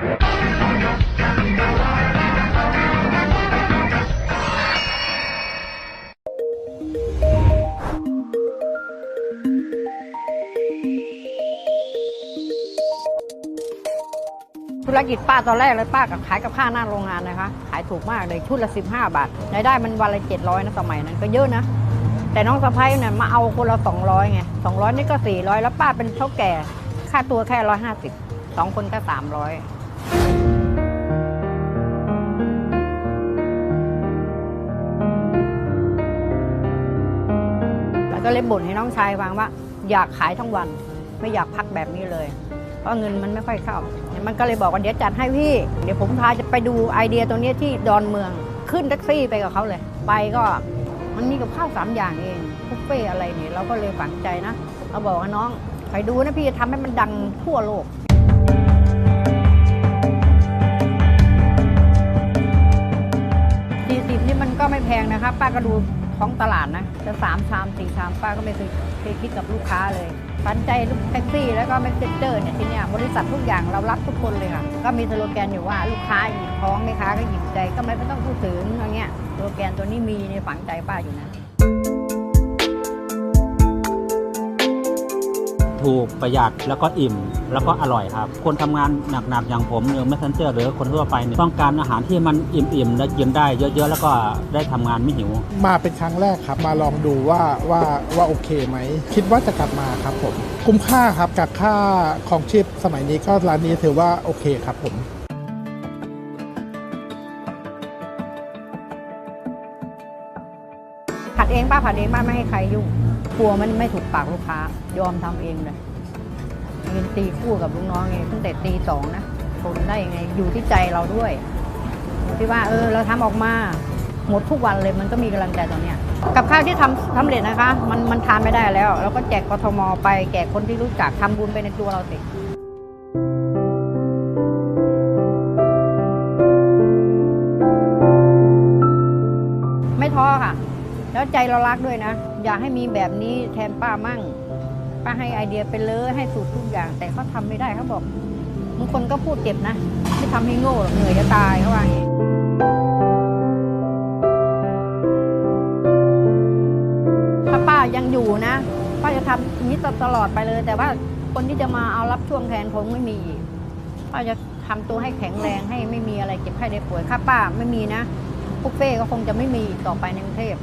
ธุรกิจป้าตอนแรกเลยป้ากับขายกับข้าหน้าโรงงานนะคะ ขายถูกมากเลยชุดละ 15 บาทรายได้มันวันละ700นะสมัยนั้นก็เยอะนะ แต่น้องสะพ้ายเนี่ยมาเอาคนละ 200ไง200 นี่ก็ 400 แล้วป้าเป็นเท่าแก่ ค่าตัวแค่ 150 2 คนก็ 300 ก็เลยบ่นให้น้องชายฟังว่า อยากขายทั้งวัน ไม่อยากพักแบบนี้เลย เพราะเงินมันไม่ค่อยเข้า มันก็เลยบอกว่าเดี๋ยวจัดให้พี่ เดี๋ยวผมพาจะไปดูไอเดียตรงนี้ที่ดอนเมือง ขึ้นแท็กซี่ไปกับเขาเลย ไปก็มันมีกับข้าวสามอย่างเองบุฟเฟ่อะไรเนี่ยเราก็เลยฝังใจนะเราบอกว่าน้องไปดูนะพี่จะทำให้มันดังทั่วโลกสี่สิบนี่มันก็ไม่แพงนะครับป้าก็ดู ท้องตลาดนะจะสามชามสี่ชามป้าก็ไม่เคยเคยคิดกับลูกค้าเลยปันใจลูกแท็กซี่แล้วก็แม็กเซนเจอร์เนี่ยที่เนี่ยบริษัททุกอย่างเรารับทุกคนเลยค่ะ ก็มีสโลแกนอยู่ว่าลูกค้าหยิบท้องแม่ค้าก็หยิบใจก็ไม่ต้องพูดถึงอย่างเงี้ยสโลแกนตัวนี้มีในฝังใจป้าอยู่นะ ถูกประหยัดแล้วก็อิ่ม แล้วก็อร่อยครับ คนทำงานหนักๆอย่างผมหรือแมสเซนเจอร์หรือคนทั่วไปเนี่ยต้องการอาหารที่มันอิ่มๆและกินได้เยอะๆ แล้วก็ได้ทำงานไม่หิว มาเป็นครั้งแรกครับ มาลองดูว่าว่าว่าโอเคไหม คิดว่าจะกลับมาครับผม คุ้มค่าครับกับค่าของชีพสมัยนี้ก็ร้านนี้ถือว่าโอเคครับผมผัดเองป้าผัดเองป้าไม่ให้ใครยุ่ง กลัวมันไม่ถูกปากลูกค้ายอมทำเองเลยเงินตีคู่กับลูกน้องเองตั้งแต่ตีสองนะทนได้ยังไงอยู่ที่ใจเราด้วยอยู่ที่ว่าเออเราทำออกมาหมดทุกวันเลยมันก็มีกำลังใจตอนเนี้ยกับข้าวที่ทำสำเร็จนะคะ มันมันทานไม่ได้แล้วเราก็แจกกทมไปแจกคนที่รู้จักทำบุญไปในตัวเราสิไม่ท้อค่ะ แล้วใจเรารักด้วยนะ อยากให้มีแบบนี้แทนป้ามั่ง ป้าให้ไอเดียไปเลยให้สูตรทุกอย่าง แต่เขาทำไม่ได้เขาบอกบางคนก็พูดเจ็บนะไม่ทำให้โง่หรอกเหนื่อยจะตายเขาว่าอย่างนี้ถ้าป้ายังอยู่นะป้าจะทำอย่างนี้ตลอดไปเลย แต่ว่าคนที่จะมาเอารับช่วงแทนคงไม่มีอีกป้าจะทำตัวให้แข็งแรงให้ไม่มีอะไรเจ็บไข้ได้ป่วยถ้าป้าไม่มีนะบุฟเฟ่ก็คงจะไม่มีต่อไปในกรุงเทพ